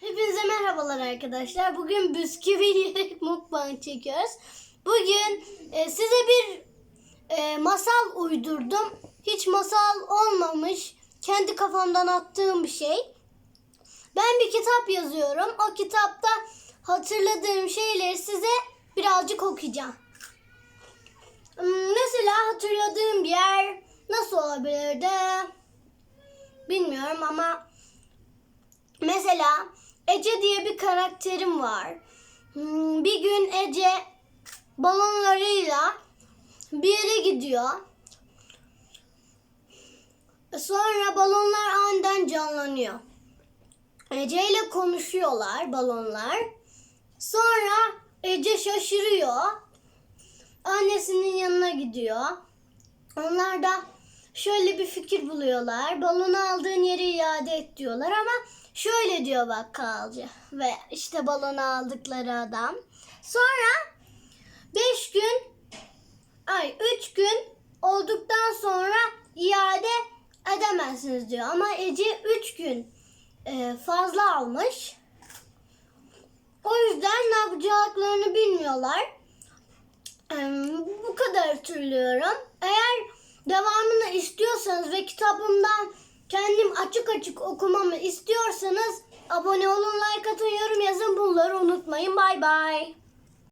Hepinize merhabalar arkadaşlar. Bugün bisküvi yiyerek mukbang çekiyoruz. Bugün e, size bir e, masal uydurdum. Hiç masal olmamış. Kendi kafamdan attığım bir şey. Ben bir kitap yazıyorum. O kitapta hatırladığım şeyleri size birazcık okuyacağım. Hmm, Mesela hatırladığım bir yer nasıl olabilirdi? Bilmiyorum ama Mesela Ece diye bir karakterim var. Hmm, Bir gün Ece balonlarıyla bir yere gidiyor. Sonra balonlar aniden canlanıyor. Ece ile konuşuyorlar balonlar. Sonra Ece şaşırıyor. Annesinin yanına gidiyor. Onlar da şöyle bir fikir buluyorlar. Balonu aldığın yere iade et diyorlar ama şöyle diyor bakkalcı. Ve işte balonu aldıkları adam. Sonra 5 gün ay 3 gün olduktan sonra iade edemezsiniz diyor. Ama Ece 3 gün e, fazla almış. O yüzden ne yapacaklarını bilmiyorlar. Bu kadar hatırlıyorum. Eğer devamını istiyorsanız ve kitabımdan kendim açık açık okumamı istiyorsanız abone olun, like atın, yorum yazın. Bunları unutmayın. Bay bay.